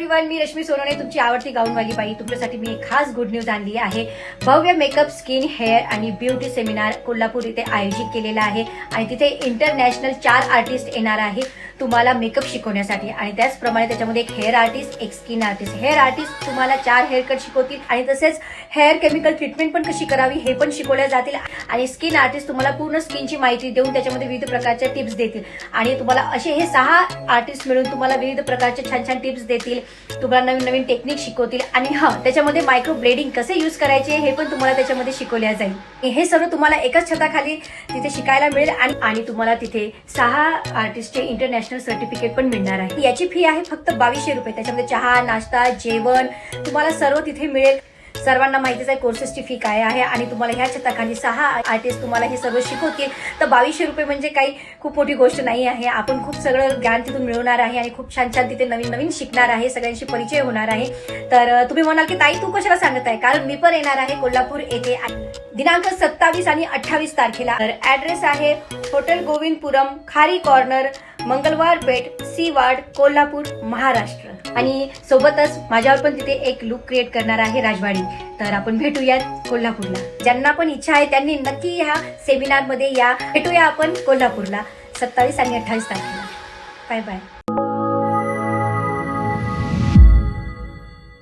Everyone मी रश्मी सोनवणे तुमची आवडती गाऊनवाली बाई. तुमच्यासाठी मी एक खास गुड न्यूज आणली आहे. भव्य मेकअप स्किन हेअर आणि ब्युटी सेमिनार कोल्हापूर इथे आयोजित केलेला आहे. आणि तिथे इंटरनॅशनल चार आर्टिस्ट येणार आहे. तुम्हाला मेकअप शिकवण्यासाठी. आणि त्याचप्रमाणे त्याच्यामध्ये एक हेअर आर्टिस्ट एक स्किन आर्टिस्ट हेअर आर्टिस्ट तुम्हाला चार हेअर कट शिकवतील. आणि तसेच हेअर केमिकल ट्रीटमेंट पण कशी करावी हे पण शिकवल्या जातील. आणि स्किन आर्टिस्ट तुम्हाला पूर्ण स्किनची माहिती देऊन त्याच्यामध्ये विविध प्रकारच्या टिप्स देतील. आणि तुम्हाला असे हे सहा आर्टिस्ट मिळून तुम्हाला विविध प्रकारचे छान छान टिप्स देतील. तुम्हाला नवीन नवीन टेक्निक शिकवतील. आणि हा त्याच्यामध्ये मायक्रो ब्लेडिंग कसे यूज करायचे हे पण तुम्हाला त्याच्यामध्ये शिकवल्या जाईल. हे सर्व तुम्हाला एकाच छताखाली तिथे शिकायला मिळेल. आणि आणि तुम्हाला तिथे सहा आर्टिस्टचे इंटरनॅशनल सर्टिफिकेट पण मिळणार आहे. याची फी आहे फक्त बावीसशे रुपये. त्याच्यामध्ये चहा नाश्ता जेवण तुम्हाला सर्व तिथे मिळेल. सर्वांना माहितीच आहे कोर्सेसची फी काय आहे आणि तुम्हाला ह्या छताखाली सहा आर्टिस्ट तुम्हाला हे सर्व शिकवतील. तर बावीसशे रुपये म्हणजे काही खूप मोठी गोष्ट नाही आहे. आपण खूप सगळं ज्ञान तिथून मिळवणार आहे आणि खूप छान छान तिथे नवीन नवीन शिकणार आहे. सगळ्यांशी परिचय होणार आहे. तर तुम्ही म्हणाल की ताई तू कशाला सांगत आहे? कारण मी पण येणार आहे कोल्हापूर येथे. दिनांक सत्तावीस आणि अठ्ठावीस तारखेला. तर ऍड्रेस आहे hotel Govindpuram Khari corner Mangalwar Peth C ward Kolhapur Maharashtra. आणि सोबतच माझ्यावर पण तिथे एक लुक क्रिएट करणार आहे राजवाडी. तर आपण भेटूयात कोल्हापूरला. ज्यांना पण इच्छा आहे त्यांनी नक्की ह्या सेमिनारमध्ये या. भेटूया आपण कोल्हापूरला. सत्तावीस आणि अठ्ठावीस तारखेला. Bye bye